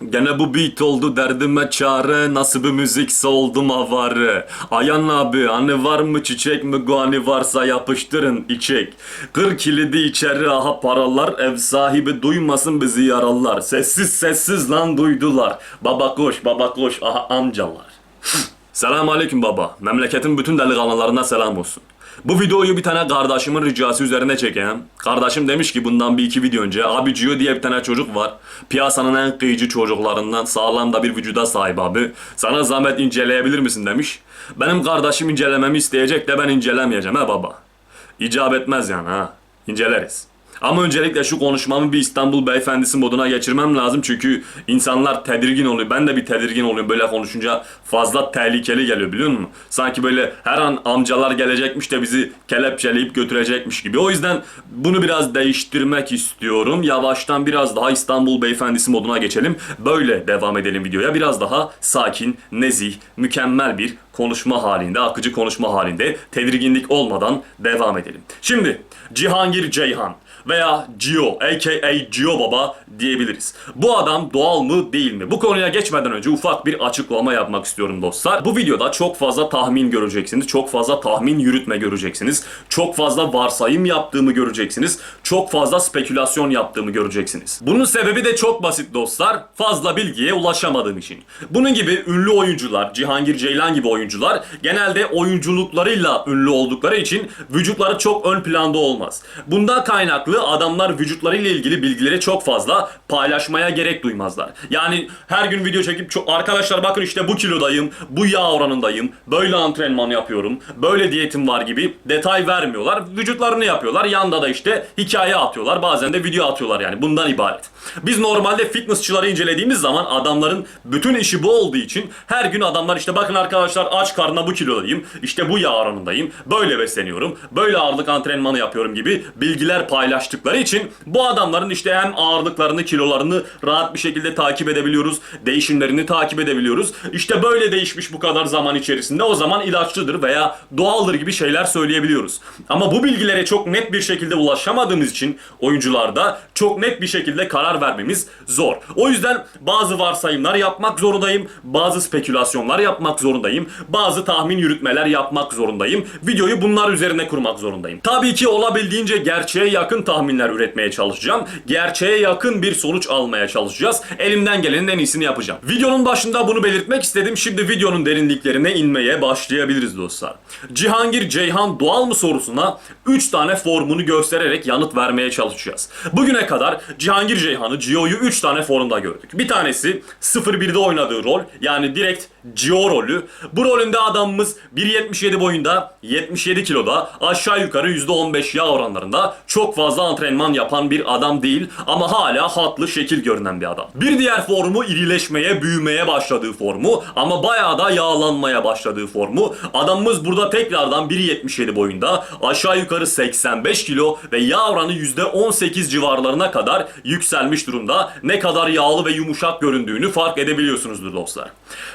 Gene bu beat oldu derdime çare. Nasıl bir müzikse oldum avare. Ayan abi hani var mı çiçek mi? Guani varsa yapıştırın içek. Kır kilidi içeri aha paralar. Ev sahibi duymasın bizi yaralar. Sessiz sessiz lan duydular. Baba koş baba koş aha amcalar Selamun aleyküm baba. Memleketin bütün delikanlılarına selam olsun. Bu videoyu bir tane kardeşimin ricası üzerine çekeyim. Kardeşim demiş ki bundan bir iki video önce abi Gio diye bir tane çocuk var. Piyasanın en kıyıcı çocuklarından sağlam da bir vücuda sahip abi. Sana zahmet inceleyebilir misin demiş. Benim kardeşim incelememi isteyecek de ben incelemeyeceğim ha baba. İcap etmez yani ha. İnceleriz. Ama öncelikle şu konuşmamı bir İstanbul beyefendisi moduna geçirmem lazım çünkü insanlar tedirgin oluyor. Ben de bir tedirgin oluyorum böyle konuşunca fazla tehlikeli geliyor biliyor musun? Sanki böyle her an amcalar gelecekmiş de bizi kelepçeleyip götürecekmiş gibi. O yüzden bunu biraz değiştirmek istiyorum. Yavaştan biraz daha İstanbul beyefendisi moduna geçelim. Böyle devam edelim videoya. Biraz daha sakin, nezih, mükemmel bir konuşma halinde, akıcı konuşma halinde tedirginlik olmadan devam edelim. Şimdi Cihangir Ceyhan veya Gio aka Gio Baba diyebiliriz. Bu adam doğal mı değil mi? Bu konuya geçmeden önce ufak bir açıklama yapmak istiyorum dostlar. Bu videoda çok fazla tahmin göreceksiniz. Çok fazla tahmin yürütme göreceksiniz. Çok fazla varsayım yaptığımı göreceksiniz. Çok fazla spekülasyon yaptığımı göreceksiniz. Bunun sebebi de çok basit dostlar. Fazla bilgiye ulaşamadığım için. Bunun gibi ünlü oyuncular, Cihangir Ceylan gibi oyuncular genelde oyunculuklarıyla ünlü oldukları için vücutları çok ön planda olmaz. Bundan kaynaklı adamlar vücutlarıyla ilgili bilgileri çok fazla paylaşmaya gerek duymazlar. Yani her gün video çekip çok arkadaşlar bakın işte bu kilodayım, bu yağ oranındayım, böyle antrenman yapıyorum, böyle diyetim var gibi detay vermiyorlar. Vücutlarını yapıyorlar. Yanda da işte hikaye atıyorlar. Bazen de video atıyorlar yani. Bundan ibaret. Biz normalde fitnessçıları incelediğimiz zaman adamların bütün işi bu olduğu için her gün adamlar işte bakın arkadaşlar aç karnına bu kilodayım, işte bu yağ oranındayım, böyle besleniyorum, böyle ağırlık antrenmanı yapıyorum gibi bilgiler paylaştıkları için bu adamların işte hem ağırlıklarını, kilolarını rahat bir şekilde takip edebiliyoruz, değişimlerini takip edebiliyoruz. İşte böyle değişmiş bu kadar zaman içerisinde o zaman ilaçlıdır veya doğaldır gibi şeyler söyleyebiliyoruz. Ama bu bilgilere çok net bir şekilde ulaşamadığımız için oyuncularda çok net bir şekilde karar vermemiz zor. O yüzden bazı varsayımlar yapmak zorundayım, bazı spekülasyonlar yapmak zorundayım, bazı tahmin yürütmeler yapmak zorundayım. Videoyu bunlar üzerine kurmak zorundayım. Tabii ki olabildiğince gerçeğe yakın tahminler üretmeye çalışacağım. Gerçeğe yakın bir sonuç almaya çalışacağız. Elimden gelenin en iyisini yapacağım. Videonun başında bunu belirtmek istedim. Şimdi videonun derinliklerine inmeye başlayabiliriz dostlar. Cihangir Ceyhan doğal mı sorusuna 3 tane formunu göstererek yanıt vermeye çalışacağız. Bugüne kadar Cihangir Ceyhan'ı Gio'yu 3 tane formda gördük. Bir tanesi 0-1'de oynadığı rol yani direkt Gio rolü. Bu rolünde adamımız 1.77 boyunda 77 kiloda aşağı yukarı %15 yağ oranlarında çok fazla antrenman yapan bir adam değil ama hala hatlı şekil görünen bir adam. Bir diğer formu irileşmeye, büyümeye başladığı formu ama bayağı da yağlanmaya başladığı formu. Adamımız burada tekrardan 1.77 boyunda aşağı yukarı 85 kilo ve yağ oranı %18 civarlarına kadar yükselmiş durumda. Ne kadar yağlı ve yumuşak göründüğünü fark edebiliyorsunuzdur dostlar.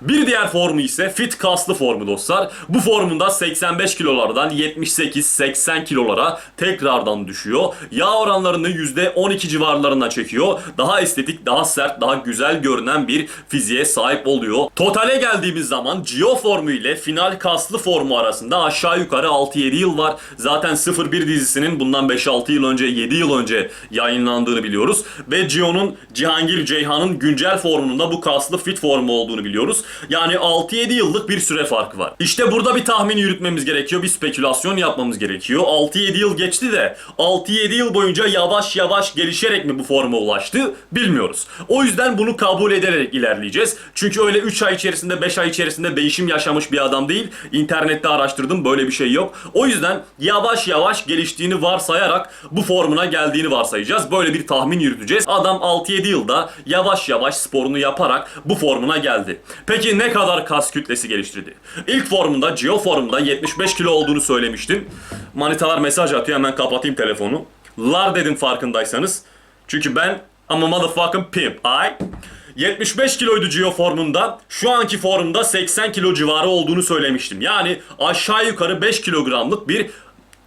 Bir diğer formu ise fit kaslı formu dostlar. Bu formunda 85 kilolardan 78-80 kilolara tekrardan düşüyor. Yağ oranlarını %12 civarlarına çekiyor. Daha estetik, daha sert, daha güzel görünen bir fiziğe sahip oluyor. Totale geldiğimiz zaman Gio formu ile final kaslı formu arasında aşağı yukarı 6-7 yıl var. Zaten 01 dizisinin bundan 5-6 yıl önce, 7 yıl önce yayınlandığını biliyoruz. Ve Gio'nun Cihangir Ceyhan'ın güncel formununda bu kaslı fit formu olduğunu biliyoruz. Yani 6-7 yıllık bir süre farkı var. İşte burada bir tahmin yürütmemiz gerekiyor. Bir spekülasyon yapmamız gerekiyor. 6-7 yıl geçti de 6-7 yıl boyunca yavaş yavaş gelişerek mi bu forma ulaştı bilmiyoruz. O yüzden bunu kabul ederek ilerleyeceğiz. Çünkü öyle 3 ay içerisinde 5 ay içerisinde değişim yaşamış bir adam değil. İnternette araştırdım böyle bir şey yok. O yüzden yavaş yavaş geliştiğini varsayarak bu formuna geldiğini varsayacağız. Böyle bir tahmin yürüteceğiz. Adam 6-7 yılda yavaş yavaş sporunu yaparak bu formuna geldi. Peki ne kadar kas kütlesi geliştirdi? İlk formunda, Geo formunda 75 kilo olduğunu söylemiştim. Manitalar mesaj atıyor hemen kapatayım telefonu. Lar dedim farkındaysanız. Çünkü ben ama motherfucking pimp. Ay. 75 kiloydu Gio formunda. Şu anki formda 80 kilo civarı olduğunu söylemiştim. Yani aşağı yukarı 5 kilogramlık bir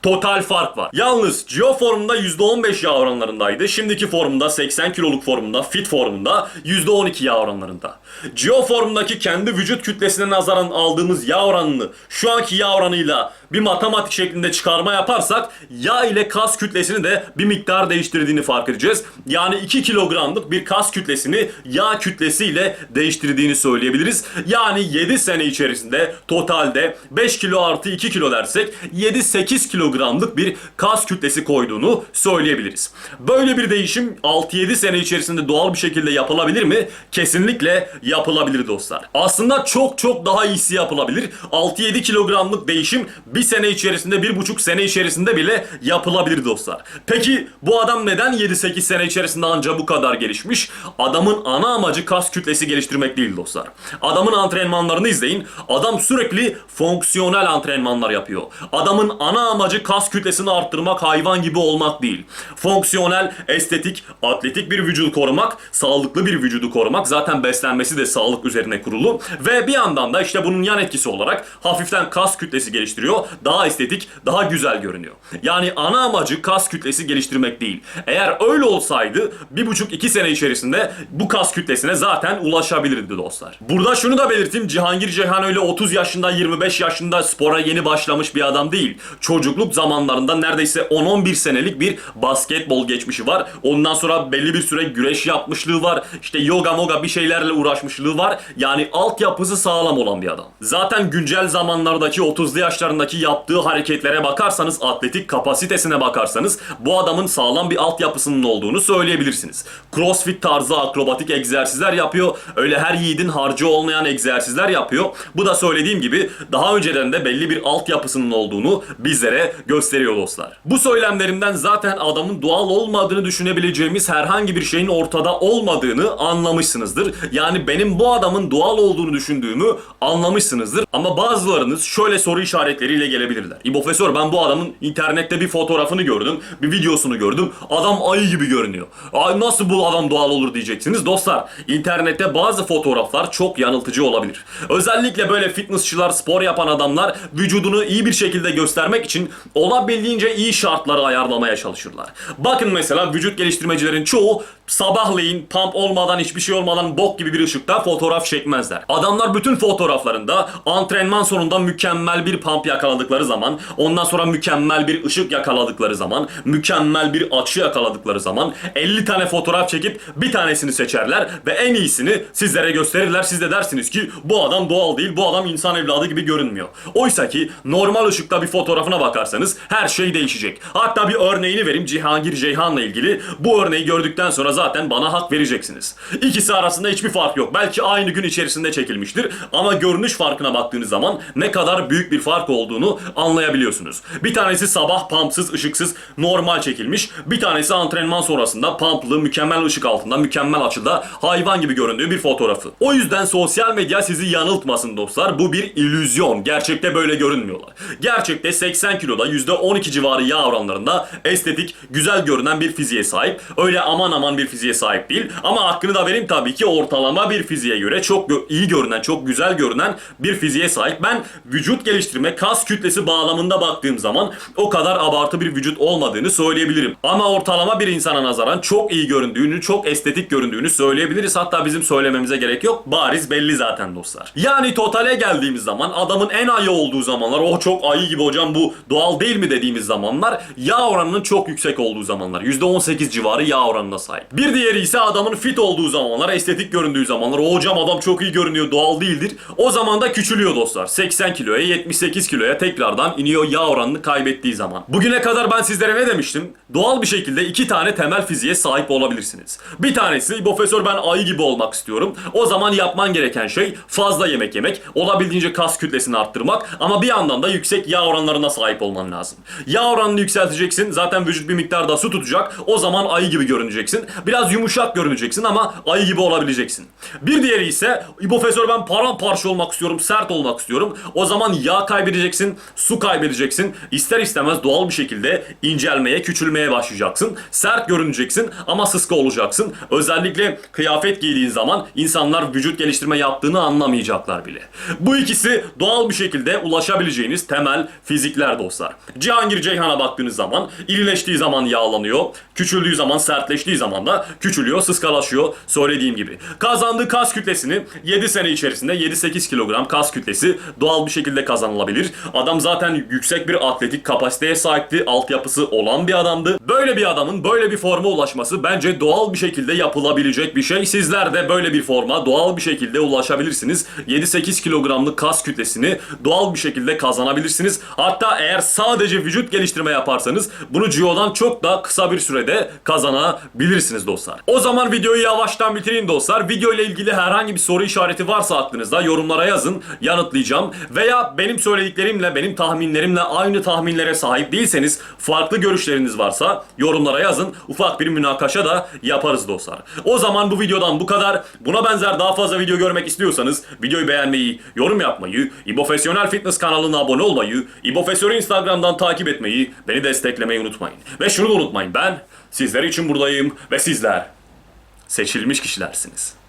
Total fark var. Yalnız Geo formunda %15 yağ oranlarındaydı. Şimdiki formunda 80 kiloluk formunda, fit formunda %12 yağ oranlarında. Geo formundaki kendi vücut kütlesine nazaran aldığımız yağ oranını şu anki yağ oranıyla bir matematik şeklinde çıkarma yaparsak yağ ile kas kütlesini de bir miktar değiştirdiğini fark edeceğiz. Yani 2 kilogramlık bir kas kütlesini yağ kütlesiyle değiştirdiğini söyleyebiliriz. Yani 7 sene içerisinde totalde 5 kilo artı 2 kilo dersek 7-8 kilogramlık bir kas kütlesi koyduğunu söyleyebiliriz. Böyle bir değişim 6-7 sene içerisinde doğal bir şekilde yapılabilir mi? Kesinlikle yapılabilir dostlar. Aslında çok çok daha iyisi yapılabilir. 6-7 kilogramlık değişim bir sene içerisinde, bir buçuk sene içerisinde bile yapılabilir dostlar. Peki bu adam neden 7-8 sene içerisinde anca bu kadar gelişmiş? Adamın ana amacı kas kütlesi geliştirmek değil dostlar. Adamın antrenmanlarını izleyin. Adam sürekli fonksiyonel antrenmanlar yapıyor. Adamın ana amacı kas kütlesini arttırmak, hayvan gibi olmak değil. Fonksiyonel, estetik, atletik bir vücudu korumak, sağlıklı bir vücudu korumak. Zaten beslenmesi de sağlık üzerine kurulu. Ve bir yandan da işte bunun yan etkisi olarak hafiften kas kütlesi geliştiriyor. Daha estetik, daha güzel görünüyor. Yani ana amacı kas kütlesi geliştirmek değil. Eğer öyle olsaydı bir buçuk iki sene içerisinde bu kas kütlesine zaten ulaşabilirdi dostlar. Burada şunu da belirteyim. Cihangir Ceyhan öyle 30 yaşında 25 yaşında spora yeni başlamış bir adam değil. Çocukluk zamanlarında neredeyse 10-11 senelik bir basketbol geçmişi var. Ondan sonra belli bir süre güreş yapmışlığı var. İşte yoga moga bir şeylerle uğraşmışlığı var. Yani altyapısı sağlam olan bir adam. Zaten güncel zamanlardaki 30'lu yaşlarındaki yaptığı hareketlere bakarsanız, atletik kapasitesine bakarsanız bu adamın sağlam bir altyapısının olduğunu söyleyebilirsiniz. Crossfit tarzı akrobatik egzersizler yapıyor. Öyle her yiğidin harcı olmayan egzersizler yapıyor. Bu da söylediğim gibi daha önceden de belli bir altyapısının olduğunu bizlere gösteriyor dostlar. Bu söylemlerimden zaten adamın doğal olmadığını düşünebileceğimiz herhangi bir şeyin ortada olmadığını anlamışsınızdır. Yani benim bu adamın doğal olduğunu düşündüğümü anlamışsınızdır. Ama bazılarınız şöyle soru işaretleriyle gelebilirler. İbofesör ben bu adamın internette bir fotoğrafını gördüm, bir videosunu gördüm. Adam ayı gibi görünüyor. Ay nasıl bu adam doğal olur diyeceksiniz. Dostlar internette bazı fotoğraflar çok yanıltıcı olabilir. Özellikle böyle fitnessçılar, spor yapan adamlar vücudunu iyi bir şekilde göstermek için olabildiğince iyi şartları ayarlamaya çalışırlar. Bakın mesela vücut geliştirmecilerin çoğu sabahleyin pump olmadan hiçbir şey olmadan bok gibi bir ışıkta fotoğraf çekmezler. Adamlar bütün fotoğraflarında antrenman sonunda mükemmel bir pump yakaladıkları zaman, ondan sonra mükemmel bir ışık yakaladıkları zaman, mükemmel bir açı yakaladıkları zaman 50 tane fotoğraf çekip bir tanesini seçerler ve en iyisini sizlere gösterirler. Siz de dersiniz ki bu adam doğal değil, bu adam insan evladı gibi görünmüyor. Oysa ki normal ışıkta bir fotoğrafına bakarsanız her şey değişecek. Hatta bir örneğini vereyim Cihangir Ceyhan'la ilgili. Bu örneği gördükten sonra zaten bana hak vereceksiniz. İkisi arasında hiçbir fark yok. Belki aynı gün içerisinde çekilmiştir ama görünüş farkına baktığınız zaman ne kadar büyük bir fark olduğunu anlayabiliyorsunuz. Bir tanesi sabah pumpsız, ışıksız, normal çekilmiş. Bir tanesi antrenman sonrasında pumplı, mükemmel ışık altında, mükemmel açıda hayvan gibi göründüğü bir fotoğrafı. O yüzden sosyal medya sizi yanıltmasın dostlar. Bu bir illüzyon. Gerçekte böyle görünmüyorlar. Gerçekte 80 kiloda %12 civarı yağ oranlarında estetik, güzel görünen bir fiziğe sahip. Öyle aman aman bir fiziğe sahip değil. Ama hakkını da vereyim tabii ki ortalama bir fiziğe göre çok iyi görünen, çok güzel görünen bir fiziğe sahip. Ben vücut geliştirme, kas kütlesi bağlamında baktığım zaman o kadar abartı bir vücut olmadığını söyleyebilirim. Ama ortalama bir insana nazaran çok iyi göründüğünü, çok estetik göründüğünü söyleyebiliriz. Hatta bizim söylememize gerek yok. Bariz belli zaten dostlar. Yani totale geldiğimiz zaman adamın en ayı olduğu zamanlar, o çok ayı gibi hocam bu doğal değil mi dediğimiz zamanlar yağ oranının çok yüksek olduğu zamanlar. %18 civarı yağ oranına sahip. Bir diğeri ise adamın fit olduğu zamanlar, estetik göründüğü zamanlar. O hocam adam çok iyi görünüyor, doğal değildir. O zaman da küçülüyor dostlar. 80 kiloya, 78 kiloya tekrardan iniyor yağ oranını kaybettiği zaman. Bugüne kadar ben sizlere ne demiştim? Doğal bir şekilde iki tane temel fiziğe sahip olabilirsiniz. Bir tanesi, profesör ben ayı gibi olmak istiyorum. O zaman yapman gereken şey fazla yemek yemek, olabildiğince kas kütlesini arttırmak ama bir yandan da yüksek yağ oranlarına sahip olman lazım. Yağ oranını yükselteceksin. Zaten vücut bir miktar da su tutacak. O zaman ayı gibi görüneceksin. Biraz yumuşak görüneceksin ama ayı gibi olabileceksin. Bir diğeri ise İbofesör ben paramparça olmak istiyorum, sert olmak istiyorum. O zaman yağ kaybedeceksin, su kaybedeceksin. İster istemez doğal bir şekilde incelmeye, küçülmeye başlayacaksın. Sert görüneceksin ama sıska olacaksın. Özellikle kıyafet giydiğin zaman insanlar vücut geliştirme yaptığını anlamayacaklar bile. Bu ikisi doğal bir şekilde ulaşabileceğiniz temel fizikler dostlar. Cihangir Ceyhan'a baktığınız zaman irileştiği zaman yağlanıyor, küçüldüğü zaman sertleştiği zaman da küçülüyor, sıskalaşıyor söylediğim gibi. Kazandığı kas kütlesini 7 sene içerisinde 7-8 kilogram kas kütlesi doğal bir şekilde kazanılabilir. Adam zaten yüksek bir atletik kapasiteye sahipti, altyapısı olan bir adamdı. Böyle bir adamın böyle bir forma ulaşması bence doğal bir şekilde yapılabilecek bir şey. Sizler de böyle bir forma doğal bir şekilde ulaşabilirsiniz. 7-8 kilogramlık kas kütlesini doğal bir şekilde kazanabilirsiniz. Hatta eğer sadece vücut geliştirme yaparsanız bunu Gio'dan çok daha kısa bir sürede kazanabilirsiniz dostlar. O zaman videoyu yavaştan bitireyim dostlar. Video ile ilgili herhangi bir soru işareti varsa aklınızda yorumlara yazın. Yanıtlayacağım. Veya benim söylediklerimle, benim tahminlerimle aynı tahminlere sahip değilseniz farklı görüşleriniz varsa yorumlara yazın. Ufak bir münakaşa da yaparız dostlar. O zaman bu videodan bu kadar. Buna benzer daha fazla video görmek istiyorsanız videoyu beğenmeyi, yorum yapmayı, İbofesyonel Fitness kanalına abone olmayı, İbofesyon'u Instagram'dan takip etmeyi, beni desteklemeyi unutmayın. Ve şunu da unutmayın ben sizler için buradayım ve sizler seçilmiş kişilersiniz.